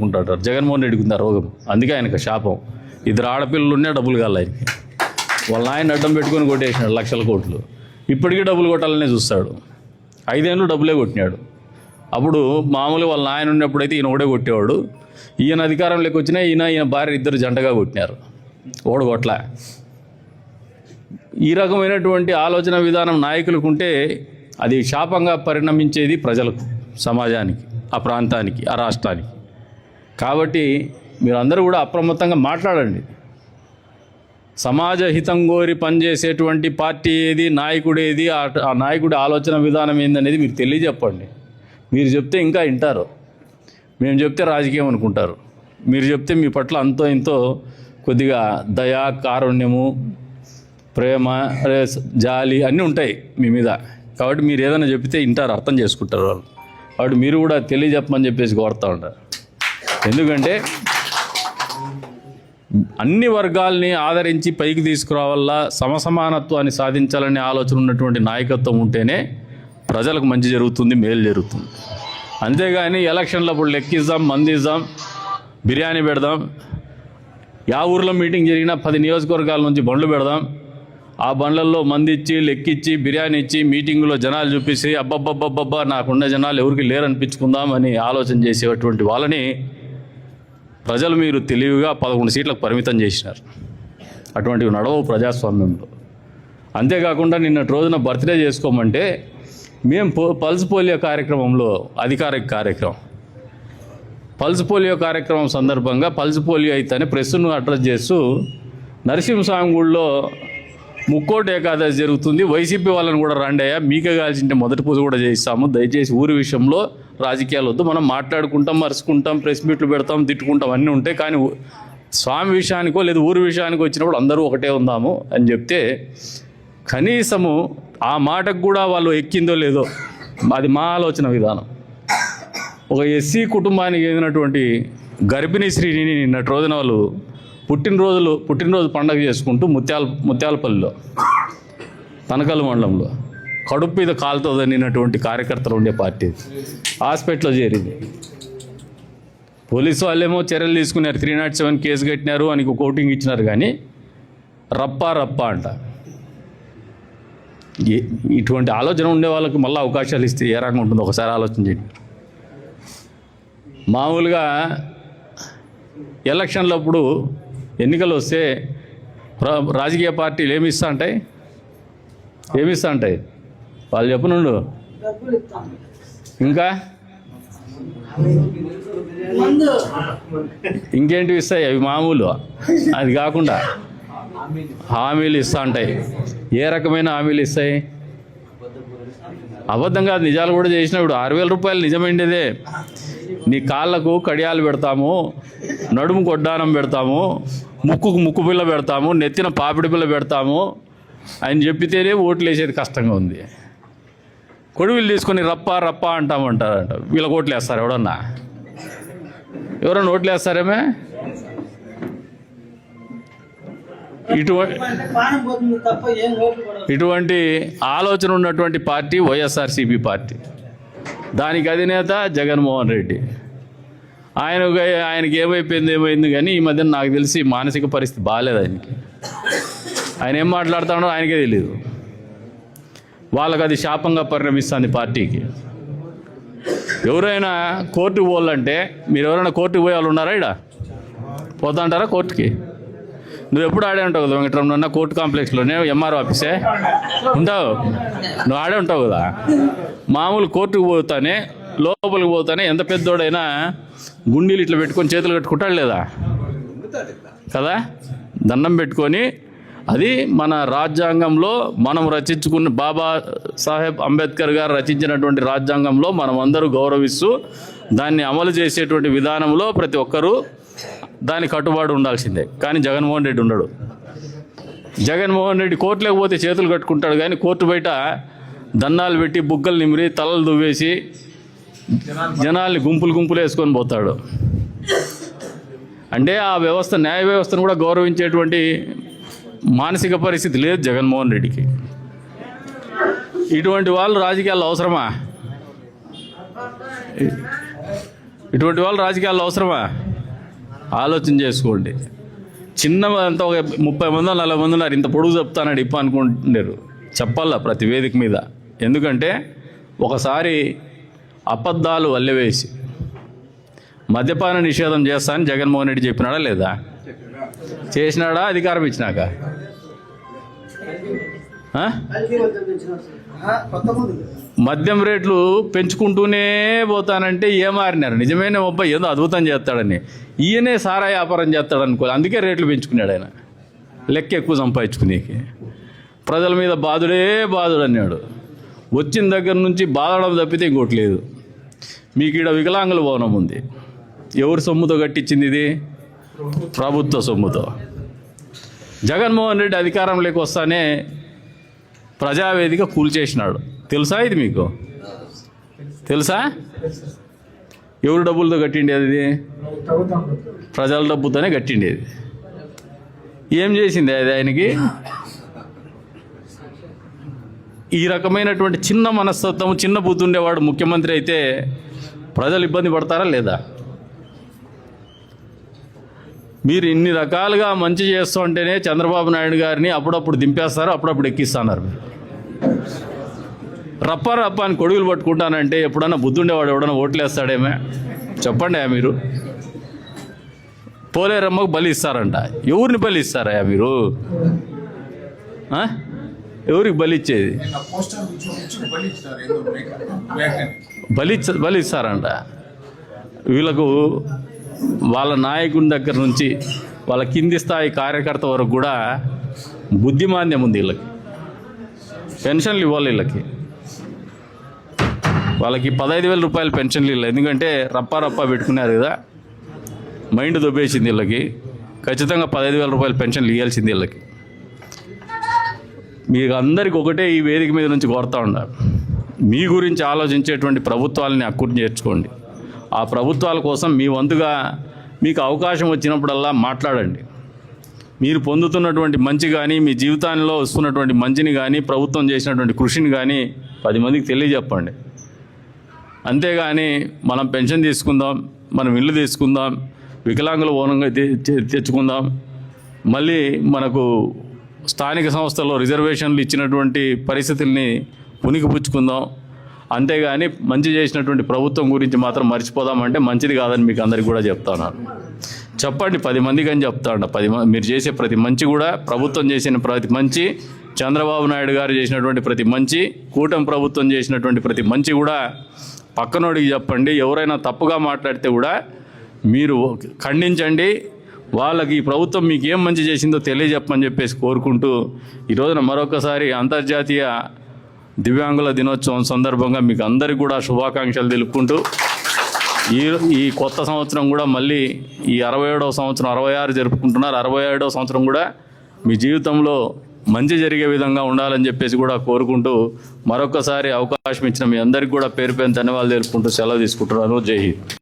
అనుకుంటాడు. జగన్మోహన్ రెడ్డికి ఉంది ఆ రోగం? అందుకే ఆయనకు శాపం. ఇద్దరు ఆడపిల్లలు ఉన్నా డబ్బులు కావాలి ఆయనకి. వాళ్ళ ఆయన అడ్డం పెట్టుకొని కొట్టేసినాడు లక్షల కోట్లు. ఇప్పటికీ డబ్బులు కొట్టాలనే చూస్తాడు. ఐదేళ్ళు డబ్బులే కొట్టినాడు. అప్పుడు మామూలుగా వాళ్ళ నాయన ఉన్నప్పుడైతే ఈయన ఒకడే కొట్టేవాడు. ఈయన అధికారంలోకి వచ్చినా ఈయన ఈయన భార్య ఇద్దరు జంటగా కొట్టినారు. ఓడగొట్ల ఈ రకమైనటువంటి ఆలోచన విధానం నాయకులకు ఉంటే అది శాపంగా పరిణమించేది ప్రజలకు సమాజానికి ఆ ప్రాంతానికి ఆ రాష్ట్రానికి. కాబట్టి మీరందరూ కూడా అప్రమత్తంగా మాట్లాడండి. సమాజ హితం కోరి పనిచేసేటువంటి పార్టీ ఏది నాయకుడు ఏది ఆ నాయకుడి ఆలోచన విధానం ఏందనేది మీరు తెలియజెప్పండి. మీరు చెప్తే ఇంకా వింటారు. మేము చెప్తే రాజకీయం అనుకుంటారు. మీరు చెప్తే మీ పట్ల అంతో ఇంతో కొద్దిగా దయ కారుణ్యము ప్రేమ జాలి అన్నీ ఉంటాయి మీ మీద. కాబట్టి మీరు ఏదైనా చెప్తే వింటారు అర్థం చేసుకుంటారు వాళ్ళు. కాబట్టి మీరు కూడా తెలియజెప్పమని చెప్పేసి కోరుతూ ఉంటారు. ఎందుకంటే అన్ని వర్గాల్ని ఆదరించి పైకి తీసుకురావాలా సమసమానత్వాన్ని సాధించాలనే ఆలోచన ఉన్నటువంటి నాయకత్వం ఉంటేనే ప్రజలకు మంచి జరుగుతుంది మేలు జరుగుతుంది. అంతేగాని ఎలక్షన్లప్పుడు లెక్కిద్దాం మందిద్దాం బిర్యానీ పెడదాం యా ఊర్లో మీటింగ్ జరిగినా పది నియోజకవర్గాల నుంచి బండ్లు పెడదాం ఆ బండ్లల్లో మంది ఇచ్చి లెక్కిచ్చి బిర్యానీ ఇచ్చి మీటింగులో జనాలు చూపించి అబ్బబ్బబ్బబ్బబ్బా నాకున్న జనాలు ఎవరికి లేరనిపించుకుందాం అని ఆలోచన చేసేటువంటి వాళ్ళని ప్రజలు మీరు తెలివిగా పదకొండు సీట్లకు పరిమితం చేసినారు. అటువంటివి నడవవు ప్రజాస్వామ్యంలో. అంతేకాకుండా నిన్నటి రోజున బర్త్డే చేసుకోమంటే మేము పో పల్స్ పోలియో కార్యక్రమంలో అధికారిక కార్యక్రమం. పల్స్ పోలియో కార్యక్రమం సందర్భంగా పల్స్ పోలియో అయితేనే ప్రెస్ను అడ్రస్ చేస్తూ నరసింహస్వామి గుడిలో ముక్కోటి ఏకాదశి జరుగుతుంది. వైసీపీ వాళ్ళని కూడా రండి మీకే కాల్చింటే మొదటి పూజ కూడా చేయిస్తాము. దయచేసి ఊరి విషయంలో రాజకీయాలు వద్దు. మనం మాట్లాడుకుంటాం మరుచుకుంటాం ప్రెస్ మీట్లు పెడతాం తిట్టుకుంటాం అన్నీ ఉంటాయి. కానీ స్వామి విషయానికో లేదా ఊరి విషయానికో వచ్చినప్పుడు అందరూ ఒకటే ఉందాము అని చెప్తే కనీసము ఆ మాటకు కూడా వాళ్ళు ఎక్కిందో లేదో అది మా ఆలోచన విధానం. ఒక ఎస్సీ కుటుంబానికి చెందినటువంటి గర్భిణీ స్త్రీని నిన్నటి రోజున వాళ్ళు పుట్టినరోజులు పుట్టినరోజు పండగ చేసుకుంటూ ముత్యాల ముత్యాలపల్లిలో తనకల్ మండలంలో కడుపు మీద కాలుతో దనినటువంటి కార్యకర్తలు ఉండే పార్టీ హాస్పిటల్లో చేరింది. పోలీసు వాళ్ళేమో చర్యలు తీసుకున్నారు. త్రీ నాట్ సెవెన్ కేసు కట్టినారు అని కోటింగ్ ఇచ్చినారు కానీ రప్పా రప్పా అంట. ఇటువంటి ఆలోచన ఉండే వాళ్ళకి మళ్ళీ అవకాశాలు ఇస్తే ఏ రకంగా ఉంటుందో ఒకసారి ఆలోచన చేయండి. మామూలుగా ఎలక్షన్లప్పుడు ఎన్నికలు వస్తే రాజకీయ పార్టీలు ఏమి ఇస్తా ఉంటాయి ఏమి ఇస్తా ఉంటాయి వాళ్ళు చెప్పనుండు. ఇంకా? ఇంకేంటివి ఇస్తాయి? అవి మామూలు. అది కాకుండా హామీలు ఇస్తూ ఉంటాయి ఏ రకమైన హామీలు ఇస్తాయి? అబద్ధం కాదు నిజాలు కూడా చేసినప్పుడు ఆరు వేల రూపాయలు నిజమైండేదే. నీ కాళ్ళకు కడియాలు పెడతాము నడుము కొడ్డానం పెడతాము ముక్కుకు ముక్కు పిల్ల పెడతాము నెత్తిన పాపిడి పిల్ల పెడతాము అని చెప్పితేనే ఓట్లు వేసేది కష్టంగా ఉంది. కొడువులు తీసుకొని రప్ప రప్ప అంటామంటారంట. వీళ్ళకి ఓట్లు వేస్తారు ఎవడన్నా ఎవరన్నా ఓట్లు వేస్తారేమే ఇటువంటి ఇటువంటి ఆలోచన ఉన్నటువంటి పార్టీ వైఎస్ఆర్సీపీ పార్టీ. దానికి అధినేత జగన్మోహన్ రెడ్డి. ఆయన ఆయనకి ఏమైపోయింది ఏమైంది కానీ ఈ మధ్యన నాకు తెలిసి మానసిక పరిస్థితి బాగాలేదు ఆయనకి. ఆయన ఏం మాట్లాడుతాడో ఆయనకే తెలియదు వాళ్ళకి అది శాపంగా పరిణమిస్తుంది పార్టీకి. ఎవరైనా కోర్టుకు పోవాలంటే మీరు ఎవరైనా కోర్టుకు పోయే వాళ్ళు ఉన్నారా ఇడ పోతా అంటారా కోర్టుకి? నువ్వు ఎప్పుడు ఆడే ఉంటావు కదా వెంకటరమణ? కోర్టు కాంప్లెక్స్లోనే ఎంఆర్ ఆఫీసే? ఉంటావు? నువ్వు ఆడే ఉంటావు కదా? మామూలు కోర్టుకు పోతానే లోపలికి పోతానే ఎంత పెద్దోడైనా గుండీలు ఇట్లా పెట్టుకొని చేతులు కట్టుకుంటాడు లేదా? కదా? దండం పెట్టుకొని అది మన రాజ్యాంగంలో మనం రచించుకున్న బాబా సాహెబ్ అంబేద్కర్ గారు రచించినటువంటి రాజ్యాంగంలో మనం అందరూ గౌరవిస్తూ దాన్ని అమలు చేసేటువంటి విధానంలో ప్రతి ఒక్కరూ దాని కట్టుబాటు ఉండాల్సిందే. కానీ జగన్మోహన్ రెడ్డి ఉండడు. జగన్మోహన్ రెడ్డి కోర్టులోకి పోతే చేతులు కట్టుకుంటాడు కానీ కోర్టు బయట దన్నాలు పెట్టి బుగ్గలు నిమిరి తలలు దువ్వేసి జనాల్ని గుంపులు గుంపులు వేసుకొని పోతాడు. అంటే ఆ వ్యవస్థ న్యాయ వ్యవస్థను కూడా గౌరవించేటువంటి మానసిక పరిస్థితి లేదు జగన్మోహన్ రెడ్డికి. ఇటువంటి వాళ్ళు రాజకీయాల్లో అవసరమా? ఇటువంటి వాళ్ళు రాజకీయాల్లో అవసరమా? ఆలోచన చేసుకోండి. చిన్న అంతా ఒక ముప్పై మంది నలభై మంది ఉన్నారు. ఇంత పొడుగు చెప్తానని ఇప్ప అనుకుంటున్నారు చెప్పాలా ప్రతి వేదిక మీద? ఎందుకంటే ఒకసారి అబద్ధాలు వల్లెవేసి మద్యపాన నిషేధం చేస్తా అని జగన్మోహన్ రెడ్డి చెప్పినాడా లేదా? చేసినాడా? అధికారం ఇచ్చినాక? మద్యం రేట్లు పెంచుకుంటూనే పోతానంటే ఏమారినారు నిజమైన ఒబ్బ ఏదో అద్భుతం చేస్తాడని. ఈయనే సారా వ్యాపారం చేస్తాడు అనుకో అందుకే రేట్లు పెంచుకున్నాడు ఆయన. లెక్క ఎక్కువ సంపాదించుకునేకి. ప్రజల మీద బాధుడే బాధుడు అన్నాడు. వచ్చిన దగ్గర నుంచి బాధడం తప్పితే ఇంకోటి లేదు. మీకు ఈడ వికలాంగుల భవనం ఉంది. ఎవరి సొమ్ముతో కట్టించింది ఇది? ప్రభుత్వ సొమ్ముతో. జగన్మోహన్ రెడ్డి అధికారంలోకి వస్తానే ప్రజావేదిక కూల్చేసినాడు తెలుసా ఇది మీకు? తెలుసా? ఎవరు డబ్బులతో కట్టిండేది ఇది ప్రజల డబ్బుతోనే కట్టిండేది ఏం చేసింది అది ఆయనకి? ఈ రకమైనటువంటి చిన్న మనస్తత్వం చిన్న బుద్ధి ఉండేవాడు ముఖ్యమంత్రి అయితే ప్రజలు ఇబ్బంది పడతారా లేదా? మీరు ఇన్ని రకాలుగా మంచి చేస్తుంటేనే చంద్రబాబు నాయుడు గారిని అప్పుడప్పుడు దింపేస్తారు అప్పుడప్పుడు ఎక్కిస్తున్నారు మీరు రప్ప రప్ప అని కొడుగులు పట్టుకుంటానంటే ఎప్పుడన్నా బుద్ధుండేవాడు ఎవడన్నా ఓట్లేస్తాడేమే? చెప్పండి ఆ మీరు. పోలేరమ్మకు బలి ఇస్తారంట. ఎవరిని బలి ఇస్తారా మీరు? ఎవరికి బలి ఇచ్చేది? పోస్టర్ చూపించి బలి ఇచ్చినారు ఏదో మేక మేకని బలి ఇచ్చ- బలి ఇస్తారంట. వీళ్ళకు వాళ్ళ నాయకుని దగ్గర నుంచి వాళ్ళ కింది స్థాయి కార్యకర్త వరకు కూడా బుద్ధిమాంద్యం ఉంది వీళ్ళకి. పెన్షన్లు ఇవ్వాలి వీళ్ళకి. వాళ్ళకి పదహైదు వేల రూపాయలు పెన్షన్లు ఇవ్వాలి. ఎందుకంటే రప్పా రప్పా పెట్టుకున్నారు కదా. మైండ్ దొబ్బేసింది వీళ్ళకి. ఖచ్చితంగా పదహైదు వేల రూపాయలు పెన్షన్లు ఇవ్వాల్సింది వీళ్ళకి. మీకు అందరికి ఒకటే ఈ వేదిక మీద నుంచి కోరుతా ఉన్నారు మీ గురించి ఆలోచించేటువంటి ప్రభుత్వాలని అక్కుర్ చేర్చుకోండి. ఆ ప్రభుత్వాల కోసం మీ వంతుగా మీకు అవకాశం వచ్చినప్పుడల్లా మాట్లాడండి. మీరు పొందుతున్నటువంటి మంచి కానీ మీ జీవితాల్లో వస్తున్నటువంటి మంచిని కానీ ప్రభుత్వం చేసినటువంటి కృషిని కానీ పది మందికి తెలియజెప్పండి. అంతేగాని మనం పెన్షన్ తీసుకుందాం మనం ఇల్లు తీసుకుందాం వికలాంగుల ఓనంగా తె- తెచ్చుకుందాం మళ్ళీ మనకు స్థానిక సంస్థల్లో రిజర్వేషన్లు ఇచ్చినటువంటి పరిస్థితుల్ని పుణికిపుచ్చుకుందాం. అంతేగాని మంచి చేసినటువంటి ప్రభుత్వం గురించి మాత్రం మర్చిపోదామంటే మంచిది కాదని మీకు అందరికి కూడా చెప్తాను చెప్పండి పది మందికి అని చెప్తాను పది మంది మీరు చేసే ప్రతి మంచి కూడా ప్రభుత్వం చేసిన ప్రతి మంచి చంద్రబాబు నాయుడు గారు చేసినటువంటి ప్రతి మంచి కూటమి ప్రభుత్వం చేసినటువంటి ప్రతి మంచి కూడా పక్కనోడికి చెప్పండి. ఎవరైనా తప్పుగా మాట్లాడితే కూడా మీరు ఖండించండి. వాళ్ళకి ఈ ప్రభుత్వం మీకు ఏం మంచి చేసిందో తెలియజెప్పమని చెప్పేసి కోరుకుంటూ ఈ రోజున మరొకసారి అంతర్జాతీయ దివ్యాంగుల దినోత్సవం సందర్భంగా మీకు అందరికీ కూడా శుభాకాంక్షలు తెలుపుకుంటూ ఈ ఈ కొత్త సంవత్సరం కూడా మళ్ళీ ఈ అరవై ఏడవ సంవత్సరం అరవై ఆరు జరుపుకుంటున్నారు. అరవై ఏడవ సంవత్సరం కూడా మీ జీవితంలో మంచి జరిగే విధంగా ఉండాలని చెప్పేసి కూడా కోరుకుంటూ మరొకసారి అవకాశం ఇచ్చిన మీ అందరికీ కూడా పేరు పేరు ధన్యవాదాలు తెలుపుకుంటూ సెలవు తీసుకుంటున్నాను. జై హింద్.